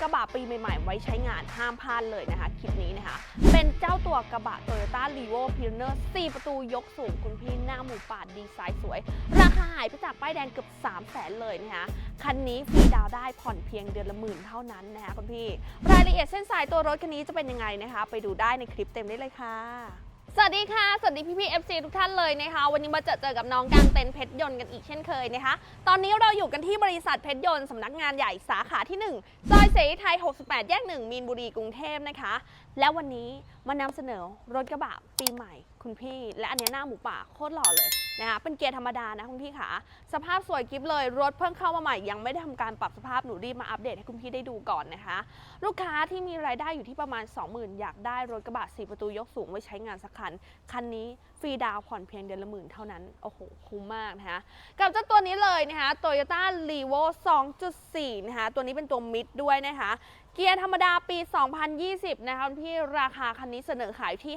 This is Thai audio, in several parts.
กระบะปีใหม่ๆ ไว้ใช้งานห้ามพลาดเลยนะคะคลิปนี้นะคะ เป็นเจ้าตัวกระบะ Toyota r e v o p i o n e r 4 ประตูยกสูงคุณพี่หน้าหมูป่าดีไซน์สวย ราคาหายไปจากป้ายแดงเกือบ3 0 0แสนเลยนะคะ คันนี้ฟรีดาวได้ผ่อนเพียงเดือนละหมื่นเท่านั้นนะคะคุณพี่ รายละเอียดเส้นสายตัวรถคันนี้จะเป็นยังไงนะคะ ไปดูได้ในคลิปเต็มได้เลยค่ะ สวัสดีค่ะ สวัสดีพี่พี่ FC ทุกท่านเลยนะคะ วันนี้มาเจอเจอกับน้องกางเต็นเพชรยนต์กันอีกเช่นเคยนะคะ ตอนนี้เราอยู่กันที่บริษัทเพชรยนต์สำนักงานใหญ่สาขาที่ 1 ซอยเสรีไทย 68 แยก 1 มีนบุรีกรุงเทพนะคะ และวันนี้มานำเสนอรถกระบะปีใหม่ คุณพี่ และอันนี้หน้าหมูป่าโคตรหล่อเลย นะคะเป็นเกียร์ธรรมดานะคุณพี่ขาสภาพสวยกิฟเลย รถเพิ่งเข้ามาใหม่ยังไม่ได้ทำการปรับสภาพหนูรีบมาอัปเดตให้คุณพี่ได้ดูก่อนนะคะ ลูกค้าที่มีรายได้อยู่ที่ประมาณ 20,000 อยากได้รถกระบะ4ประตูยกสูงไว้ใช้งานสักคัน คันนี้ฟรีดาวผ่อนเพียงเดือนละหมื่นเท่านั้น โอ้โห คุ้มมากนะคะ กับเจ้าตัวนี้เลยนะคะ Toyota r e v o 2.4 นะคะ ตัวนี้เป็นตัวมิดด้วยนะคะ เกียร์ธรรมดาปี 2020 นะคะคุณพี่ราคาคันนี้เสนอขายที่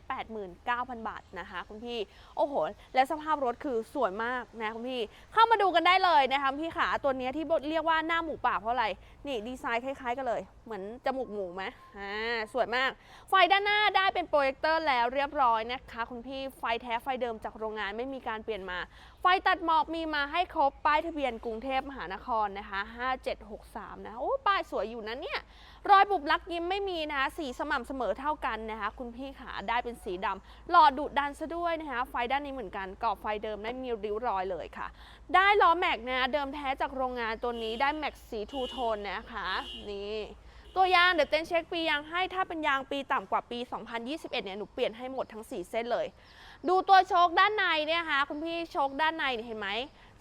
589,000 บาทนะคะคุณพี่ โอ้โห และสภาพรถคือสวยมากนะคุณพี่เข้ามาดูกันได้เลยนะคะพี่ขาตัวนี้ที่เรียกว่าหน้าหมูป่าเพราะอะไรนี่ดีไซน์คล้ายๆกันเลย เหมือนจมูกหมูไหมอ่าสวยมาก ไฟด้านหน้าได้เป็นโปรเจคเตอร์แล้วเรียบร้อยนะคะคุณพี่ไฟแท้ไฟเดิมจากโรงงานไม่มีการเปลี่ยนมา ไฟตัดหมอกมีมาให้ครบป้ายทะเบียนกรุงเทพมหานครนะคะ 5763 นะโอ้ป้ายสวยอยู่นะเนี่ย รอยบุบลักยิ้มไม่มีนะคะสีสม่ำเสมอเท่ากันนะคะคุณพี่ขาได้เป็นสีดำหล่อดุดันซะด้วยนะคะไฟด้านนี้เหมือนกันกรอบไฟเดิมไม่มีริ้วรอยเลยค่ะ ได้ล้อแม็กนะเดิมแท้จากโรงงานตัวนี้ได้แม็กสีทูโทนนะคะนี่ตัวยางเดี๋ยวเต้นเช็คปียางให้ถ้าเป็นยางปีต่ำกว่าปี 2021 เนี่ยหนูเปลี่ยนให้หมดทั้ง 4 เส้นเลย ดูตัวโชคด้านในเนี่ยนะคะคุณพี่โชคด้านในเห็นไหม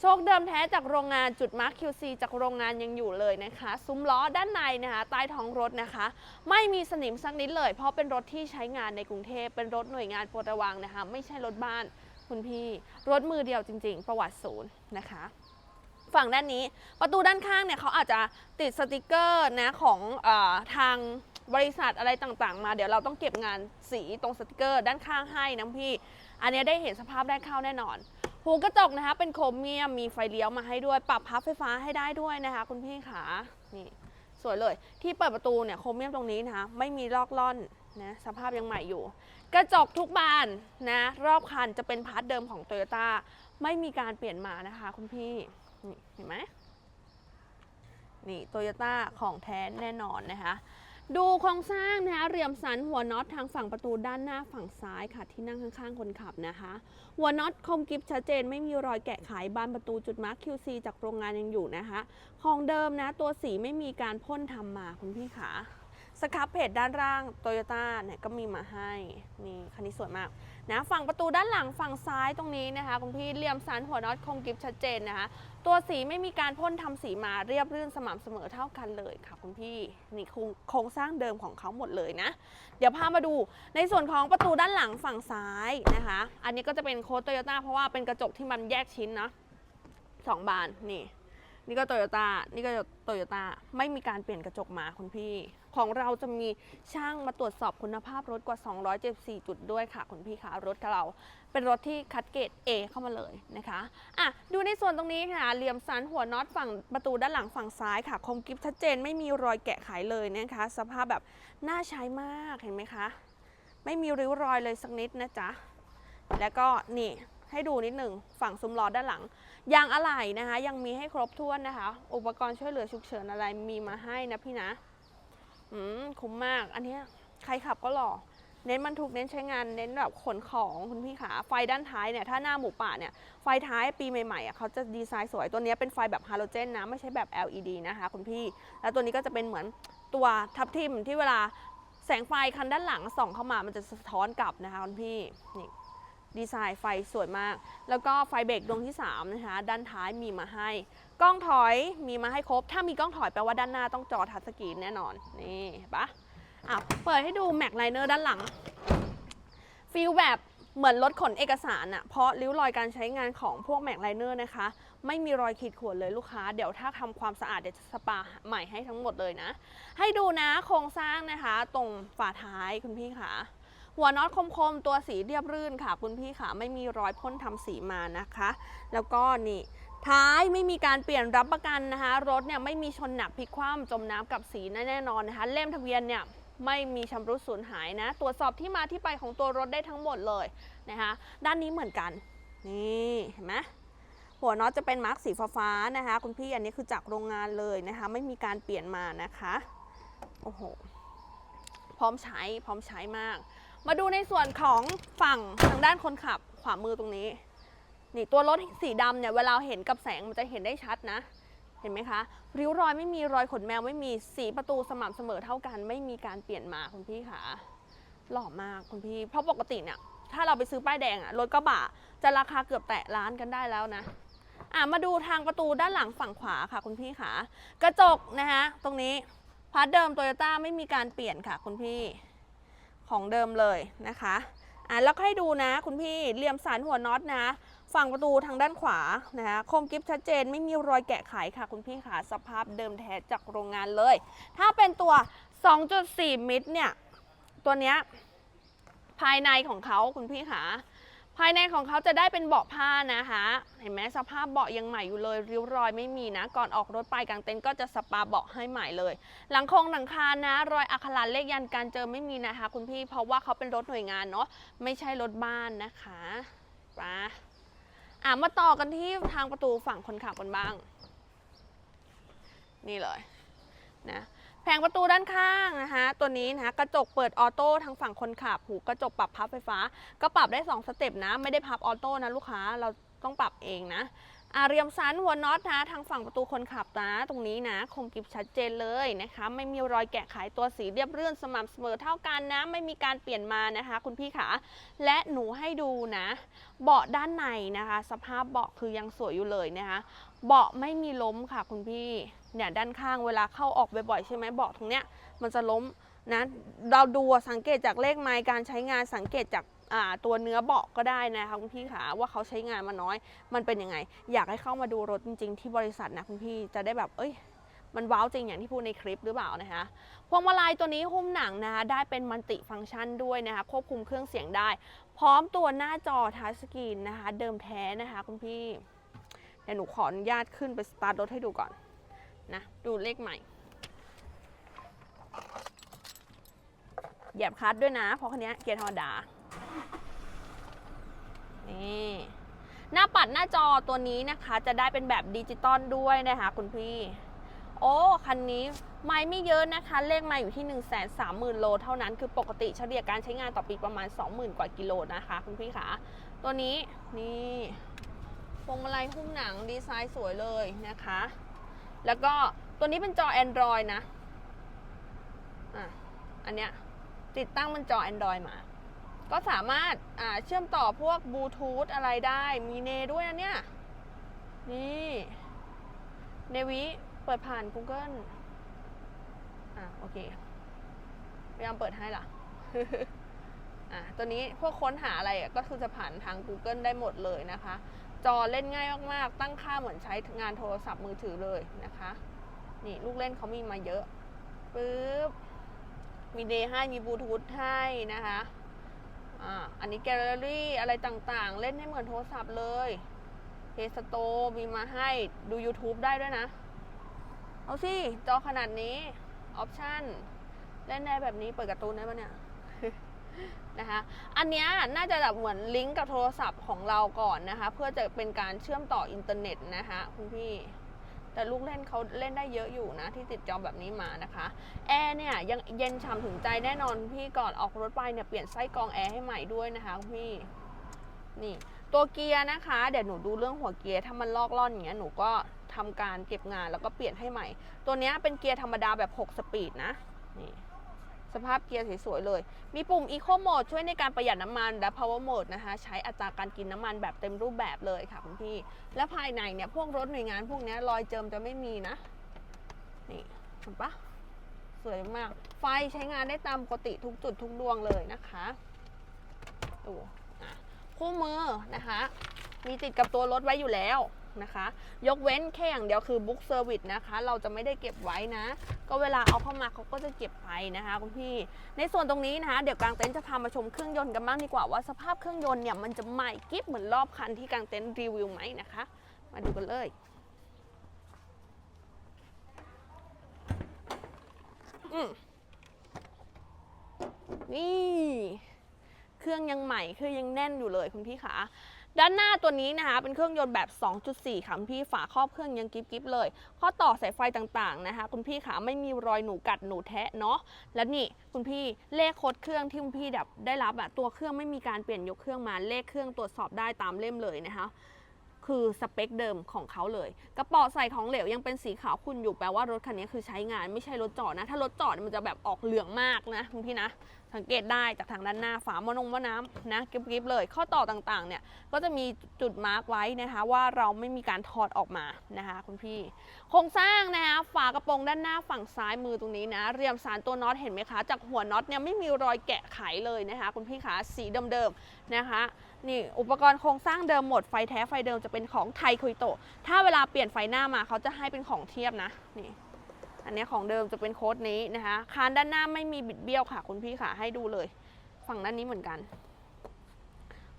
โชคเดิมแท้จากโรงงานจุดมาร์ค QC จากโรงงานยังอยู่เลยนะคะ ซุ้มล้อด้านในนะคะใต้ท้องรถนะคะ ไม่มีสนิมสักนิดเลย เพราะเป็นรถที่ใช้งานในกรุงเทพเป็นรถหน่วยงานโปรดระวังนะคะ ไม่ใช่รถบ้านคุณพี่ รถมือเดียวจริง ๆ ประวัติศูนย์นะคะฝั่งด้านนี้ประตูด้านข้างเนี่ยเขาอาจจะติดสติกเกอร์นะของออทางบริษัทอะไรต่างๆ มาเดี๋ยวเราต้องเก็บงานสีตรงสติกเกอร์ด้านข้างให้นะพี่ อันนี้ได้เห็นสภาพด้านข้างแน่นอน หูกระจกนะคะ เป็นโครเมียมมีไฟเลี้ยวมาให้ด้วย ปรับพับไฟฟ้าให้ได้ด้วยนะคะ คุณพี่ขานี่สวยเลย ที่เปิดประตูเนี่ยโครเมียมตรงนี้นะคะ ไม่มีลอกล่อนนะสภาพยังใหม่อยู่ กระจกทุกบานนะ รอบคันจะเป็นพาร์ทเดิมของ t o y ยต้าไม่มีการเปลี่ยนมานะคะ คุณพี่นี่เห็นไหมนี่โตโยต้าของแท้แน่นอนนะคะ ดูโครงสร้างนะคะเรียมสันหัวน็อตทางฝั่งประตูด้านหน้าฝั่งซ้ายค่ะที่นั่งข้างๆคนขับนะคะ หัวน็อตคมกริบชัดเจนไม่มีรอยแกะไขบานประตูจุดมาร์ค QC จากโรงงานยังอยู่นะคะ ของเดิมนะตัวสีไม่มีการพ่นทำมาคุณพี่ขาสครับเพจด้านล่างโตโยต้าเนี่ยก็มีมาให้นี่คันนี้สวยมาก นะฝั่งประตูด้านหลังฝั่งซ้ายตรงนี้นะคะคุณพี่เรียมสันหัวน็อตคมกริบชัดเจนนะคะ ตัวสีไม่มีการพ่นทำสีมาเรียบรื่นสม่ำเสมอเท่ากันเลยค่ะคุณพี่นี่โครงโครงสร้างเดิมของเขาหมดเลยนะ เดี๋ยวพามาดูในส่วนของประตูด้านหลังฝั่งซ้ายนะคะ อันนี้ก็จะเป็นโค้ดโตโยต้าเพราะว่าเป็นกระจกที่มันแยกชิ้นนะสองบานนี่นี่ก็โตโยต้านี่ก็โตโยต้าไม่มีการเปลี่ยนกระจกมาคุณพี่ ของเราจะมีช่างมาตรวจสอบคุณภาพรถกว่า 274 จุดด้วยค่ะ คุณพี่คะรถของเรา เป็นรถที่คัดเกรด A เข้ามาเลยนะคะอะดูในส่วนตรงนี้ค่ะ เหลี่ยมสันหัวน็อตฝั่งประตูด้านหลังฝั่งซ้ายค่ะ คมกริบชัดเจนไม่มีรอยแกะไขเลยนะคะ สภาพแบบน่าใช้มากเห็นไหมคะ ไม่มีริ้วรอยเลยสักนิดนะจ๊ะแล้วก็นี่ให้ดูนิดหนึ่งฝั่งซุ้มล้อด้านหลัง ยางอะไหล่นะคะ ยังมีให้ครบถ้วนนะคะ อุปกรณ์ช่วยเหลือฉุกเฉินอะไรมีมาให้นะพี่นะ อืมคุ้มมาก อันนี้ใครขับก็หล่อ เน้นบรรทุกเน้นใช้งานเน้นแบบขนของคุณพี่ขาไฟด้านท้ายเนี่ยถ้าหน้าหมูป่าเนี่ยไฟท้ายปีใหม่ๆอะเขาจะดีไซน์สวยตัวนี้เป็นไฟแบบฮาโลเจนนะไม่ใช่แบบ LED นะคะคุณพี่ แล้วตัวนี้ก็จะเป็นเหมือนตัวทับทิมที่เวลาแสงไฟคันด้านหลังส่องเข้ามามันจะสะท้อนกลับนะคะคุณพี่นี่ ดีไซน์ไฟสวยมาก แล้วก็ไฟเบรกดวงที่ 3 นะคะ ด้านท้ายมีมาให้ กล้องถอยมีมาให้ครบ ถ้ามีกล้องถอยแปลว่าด้านหน้าต้องจอทัชสกรีนแน่นอน นี่เห็นปะอะเปิดให้ดูแม็กไลเนอร์ด้านหลังฟีลแบบเหมือนรถขนเอกสารอะเพราะริ้วรอยการใช้งานของพวกแม็กไลเนอร์นะคะ ไม่มีรอยขีดข่วนเลยลูกค้า เดี๋ยวถ้าทำความสะอาดเดี๋ยวจะสปาใหม่ให้ทั้งหมดเลยนะ ให้ดูนะโครงสร้างนะคะ ตรงฝาท้ายคุณพี่ค่ะ หัวน็อตคมๆ ตัวสีเรียบรื่นค่ะ คุณพี่ค่ะไม่มีรอยพ่นทำสีมานะคะ แล้วก็นี่ท้ายไม่มีการเปลี่ยนรับประกันนะคะ รถเนี่ยไม่มีชนหนักพลิกคว่ำจมน้ำกับสีแน่นอนนะคะ เล่มทะเบียนเนี่ยไม่มีชำรุดสูญหายนะ ตรวจสอบที่มาที่ไปของตัวรถได้ทั้งหมดเลยนะคะ ด้านนี้เหมือนกัน นี่เห็นไหมหัวน็อตจะเป็นมาร์กสีฟ้าๆนะคะ คุณพี่อันนี้คือจากโรงงานเลยนะคะ ไม่มีการเปลี่ยนมานะคะ โอ้โห พร้อมใช้พร้อมใช้มาก มาดูในส่วนของฝั่งทางด้านคนขับขวามือตรงนี้ นี่ตัวรถสีดำเนี่ยเวลาเห็นกับแสงมันจะเห็นได้ชัดนะ เห็นไหมคะ ริ้วรอยไม่มีรอยขนแมวไม่มีสีประตูสม่ำเสมอเท่ากัน ไม่มีการเปลี่ยนมาคุณพี่ค่ะหล่อมากคุณพี่ เพราะปกติเนี่ยถ้าเราไปซื้อป้ายแดงอะรถกระบะจะราคาเกือบแตะล้านกันได้แล้วนะอะมาดูทางประตูด้านหลังฝั่งขวาค่ะ คุณพี่ค่ะ กระจกนะคะตรงนี้พาร์ทเดิมโตโยต้าไม่มีการเปลี่ยนค่ะ คุณพี่ ของเดิมเลยนะคะอะแล้วก็ให้ดูนะคุณพี่เหลี่ยมสันหัวน็อตนะ ฝั่งประตูทางด้านขวานะคะคมกิฟชัดเจนไม่มีรอยแกะไขค่ะ คุณพี่ค่ะสภาพเดิมแท้จากโรงงานเลย ถ้าเป็นตัว 2.4 มิตรเนี่ย ตัวเนี้ยภายในของเขาคุณพี่ค่ะ ภายในของเขาจะได้เป็นเบาะผ้านะคะ เห็นไหมสภาพเบาะยังใหม่อยู่เลยริ้วรอยไม่มีนะ ก่อนออกรถไปกลางเต็นท์ก็จะสปาเบาะให้ใหม่เลย หลังคงหลังคานะ รอยอักขระเลขยันการเจอไม่มีนะคะ คุณพี่เพราะว่าเขาเป็นรถหน่วยงานเนาะไม่ใช่รถบ้านนะคะไปอะมาต่อกันที่ทางประตูฝั่งคนขับกันบ้าง นี่เลยนะ งประตูด้านข้างนะคะ ตัวนี้นะคะกระจกเปิดออโต้ทางฝั่งคนขับ หูกระจกปรับพับไฟฟ้า ก็ปรับได้ 2 สเต็ปนะ ไม่ได้พับออโต้นะลูกค้า เราต้องปรับเองนะ อาเรียมสันหัวน็อตนะทางฝั่งประตูคนขับนะตรงนี้นะ คมกริบชัดเจนเลยนะคะ ไม่มีรอยแกะไขตัวสีเรียบเรื่อนสม่ำเสมอเท่ากันนะ ไม่มีการเปลี่ยนมานะคะ คุณพี่ขาและหนูให้ดูนะ เบาะด้านในนะคะ สภาพเบาะคือยังสวยอยู่เลยนะคะเบาะไม่มีล้มค่ะคุณพี่เนี่ยด้านข้างเวลาเข้าออกบ่อยๆใช่ไหมเบาะตรงเนี้ยมันจะล้มนะเราดูสังเกตจากเลขไมล์การใช้งานสังเกตจาก ตัวเนื้อเบาะก็ได้นะคะคุณพี่ขาว่าเขาใช้งานมาน้อย มันเป็นยังไง อยากให้เข้ามาดูรถจริง ๆ ที่บริษัทนะคุณพี่จะได้แบบเอ้ยมันว้าวจริงอย่างที่พูดในคลิปหรือเปล่านะคะ พวงมาลัยตัวนี้หุ้มหนังนะคะได้เป็นมัลติฟังก์ชันด้วยนะคะ ควบคุมเครื่องเสียงได้ พร้อมตัวหน้าจอทัชสกรีนนะคะ เดิมแท้นะคะคุณพี่ เดี๋ยวหนูขออนุญาตขึ้นไปสตาร์ทรถให้ดูก่อนนะ ดูเลขใหม่ เหยียบคลัตช์ด้วยนะ เพราะคันนี้เกียร์ธรรมดา นี่ หน้าปัดหน้าจอตัวนี้นะคะ จะได้เป็นแบบดิจิตอลด้วยนะคะคุณพี่ โอ้ คันนี้ไม่ไม่เยอะนะคะ เลขไมาอยู่ที่ 1 3 0 0 0 0 โล เท่านั้น คือปกติเฉลี่ยการใช้งานต่อปีประมาณ 20,000 กว่ากิโลนะคะ คุณพี่คะ ตัวนี้นี่พวงมาลัยหุ้มหนังดีไซน์สวยเลยนะคะ แล้วก็ตัวนี้เป็นจอ Android นะ อะ อันเนี้ยติดตั้งบนจอ Android มา ก็สามารถเชื่อมต่อพวกบลูทูธอะไรได้ มีเนด้วยนะเนี่ย นี่เนวิเปิดผ่าน Google อะโอเคพยายามเปิดให้ล่ะอะตัวนี้พวกค้นหาอะไรก็คือจะผ่านทาง Google ได้หมดเลยนะคะ จอเล่นง่ายมากๆ ตั้งค่าเหมือนใช้งานโทรศัพท์มือถือเลยนะคะ นี่ลูกเล่นเขามีมาเยอะปึ๊บมีเดย์ให้มีบลูทูธให้นะคะ อ่าอันนี้แกลเลอรี่อะไรต่างๆ เล่นให้เหมือนโทรศัพท์เลยเพสโตมีมาให้ดู YouTube ได้ด้วยนะ เอาสิ จอขนาดนี้ ออปชั่น เล่นได้แบบนี้เปิดการ์ตูนได้ปะเนี่ยนะคะอันนี้น่าจะแบบเหมือนลิงก์กับโทรศัพท์ของเราก่อนนะคะ เพื่อจะเป็นการเชื่อมต่ออินเทอร์เน็ตนะคะคุณพี่ แต่ลูกเล่นเขาเล่นได้เยอะอยู่นะ ที่ติดจอแบบนี้มานะคะ แอร์เนี่ยยังเย็นฉ่ำถึงใจแน่นอนพี่ก่อนออกรถไปเนี่ยเปลี่ยนไส้กรองแอร์ให้ใหม่ด้วยนะคะพี่นี่ตัวเกียร์นะคะ เดี๋ยวหนูดูเรื่องหัวเกียร์ถ้ามันลอกล่อนอย่างเงี้ยหนูก็ทำการเก็บงานแล้วก็เปลี่ยนให้ใหม่ ตัวเนี้ยเป็นเกียร์ธรรมดาแบบ 6 สปีดนะนี่ สภาพเกียร์สวยๆเลย มีปุ่ม Eco Mode ช่วยในการประหยัดน้ำมันและ Power Mode นะคะ ใช้อัตราการกินน้ำมันแบบเต็มรูปแบบเลยค่ะคุณพี่ และภายในเนี่ยพวกรถหน่วยงานพวกนี้รอยเจิมจะไม่มีนะ นี่เห็นปะสวยมาก ไฟใช้งานได้ตามปกติทุกจุดทุกดวงเลยนะคะดูอะคู่มือนะคะ มีติดกับตัวรถไว้อยู่แล้ว นะคะ ยกเว้นแค่อย่างเดียวคือบุ๊กเซอร์วิสนะคะ เราจะไม่ได้เก็บไว้นะ ก็เวลาเอาเข้ามาเขาก็จะเก็บไปนะคะคุณพี่ ในส่วนตรงนี้นะคะ เดี๋ยวกลางเต็นท์จะพามาชมเครื่องยนต์กันบ้างดีกว่าว่าสภาพเครื่องยนต์เนี่ยมันจะใหม่กิ๊บเหมือนรอบคันที่กลางเต็นท์รีวิวไหมนะคะ มาดูกันเลยอืมนี่ เครื่องยังใหม่เครื่องยังแน่นอยู่เลยคุณพี่ขา ด้านหน้าตัวนี้นะคะเป็นเครื่องยนต์แบบ 2.4 ค่ะพี่ฝาครอบเครื่องยังกิบกิบเลย ข้อต่อสายไฟต่างๆนะคะ คุณพี่ขาไม่มีรอยหนูกัดหนูแทะเนาะและนี่คุณพี่เลขโค้ดเครื่องที่คุณพี่แบบได้รับอะตัวเครื่องไม่มีการเปลี่ยนยกเครื่องมาเลขเครื่องตรวจสอบได้ตามเล่มเลยนะคะคือสเปคเดิมของเขาเลย กระป๋าใส่ของเหลวยังเป็นสีขาวคุณอยู่แปลว่ารถคันนี้คือใช้งานไม่ใช่รถจอดนะ ถ้ารถจอดมันจะแบบออกเหลืองมากนะคุณพี่นะ สังเกตได้จากทางด้านหน้าฝามอนงมอน้ำนะกริบๆเลย ข้อต่อต่างๆ เนี่ยก็จะมีจุดมาร์กไว้นะคะว่าเราไม่มีการถอดออกมานะคะคุณพี่ โครงสร้างนะคะฝากระโปรงด้านหน้าฝั่งซ้ายมือตรงนี้นะเรียมสารตัวน็อตเห็นไหมคะ จากหัวน็อตเนี่ยไม่มีรอยแกะไขเลยนะคะคุณพี่ขาสีเดิมๆนะคะนี่อุปกรณ์โครงสร้างเดิมหมดไฟแท้ไฟเดิมจะเป็นของไทยคุยโตถ้าเวลาเปลี่ยนไฟหน้ามาเขาจะให้เป็นของเทียบนะนี่ อันนี้ของเดิมจะเป็นโค้ดนี้นะคะคานด้านหน้าไม่มีบิดเบี้ยวค่ะคุณพี่ขาให้ดูเลย ฝั่งด้านนี้เหมือนกัน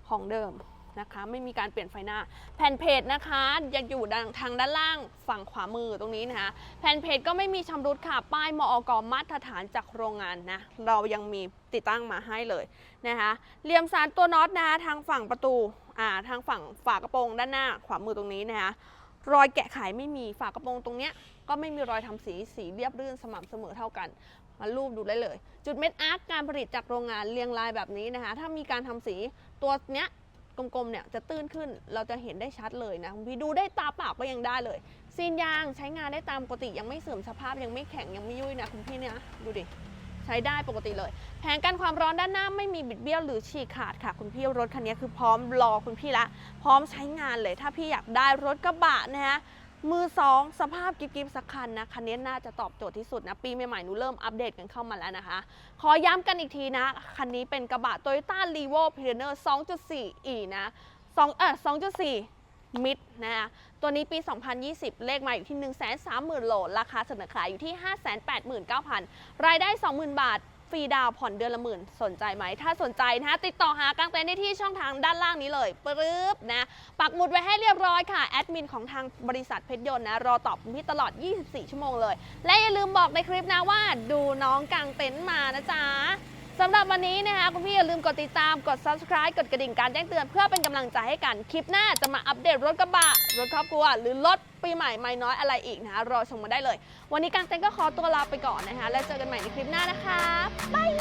ของเดิมนะคะไม่มีการเปลี่ยนไฟหน้า แผ่นเพจนะคะยังอยู่ทางด้านล่างฝั่งขวามือตรงนี้นะคะ แผ่นเพจก็ไม่มีชำรุดค่ะ ป้ายมอกมาตรฐานจากโรงงานนะ เรายังมีติดตั้งมาให้เลยนะคะเหลี่ยมสารตัวน็อตนะคะทางฝั่งประตูอ่าทางฝั่งฝากระโปรงด้านหน้าขวามือตรงนี้นะคะ รอยแกะไขไม่มีฝากระโปรงตรงเนี้ยก็ไม่มีรอยทำสีสีเรียบรื่นสม่ำเสมอเท่ากันมารูปดูได้เลย จุดเม็ดอาร์คการผลิตจากโรงงานเรียงรายแบบนี้นะคะ ถ้ามีการทำสีตัวเนี้ยกลมๆเนี่ยจะตื้นขึ้นเราจะเห็นได้ชัดเลยนะคุณพี่ดูได้ตาเปล่าก็ยังได้เลยซีนยางใช้งานได้ตามปกติยังไม่เสื่อมสภาพยังไม่แข็งยังไม่ยุ่ยนะคุณพี่เนี่ยดูดิ ช้ได้ปกติเลย แผงกันความร้อนด้านหน้าไม่มีบิดเบี้ยวหรือฉีกขาดค่ะ คุณพี่รถคันนี้คือพร้อมรอคุณพี่ละ พร้อมใช้งานเลยถ้าพี่อยากได้รถกระบะนะฮะมือสองสภาพกิบกิบสักคันนะคันนี้น่าจะตอบโจทย์ที่สุดนะ ปีใหม่ๆหนูเริ่มอัปเดตกันเข้ามาแล้วนะคะ ขอย้ำกันอีกทีนะ คันนี้เป็นกระบะ Toyota r e v o Pioneer 2.4 e นะ2เออ2.4 มิดนะคะตัวนี้ปี 2020 เลขมาอยู่ที่ 130,000 โหลราคาเสนอขายอยู่ที่ 589,000 รายได้ 20,000 บาท ฟรีดาวผ่อนเดือนละหมื่น สนใจไหม ถ้าสนใจนะคะติดต่อหากางเต็นท์ได้ที่ช่องทางด้านล่างนี้เลยปึ๊บนะปักหมุดไว้ให้เรียบร้อยค่ะ แอดมินของทางบริษัทเพชรยนต์นะ รอตอบคุณพี่ตลอด 24 ชั่วโมงเลย และอย่าลืมบอกในคลิปนะว่า ดูน้องกางเต็นท์มานะจ๊ะ สำหรับวันนี้นะคะคุณพี่อย่าลืมกดติดตามกด subscribe กดกระดิ่งการแจ้งเตือนเพื่อเป็นกำลังใจให้กัน คลิปหน้าจะมาอัปเดตรถกระบะ รถครอบครัว หรือรถปีใหม่ไม่น้อยอะไรอีกนะคะรอชมมาได้เลย วันนี้กางเต้นก็ขอตัวลาไปก่อนนะคะ แล้วเจอกันใหม่ในคลิปหน้านะคะบาย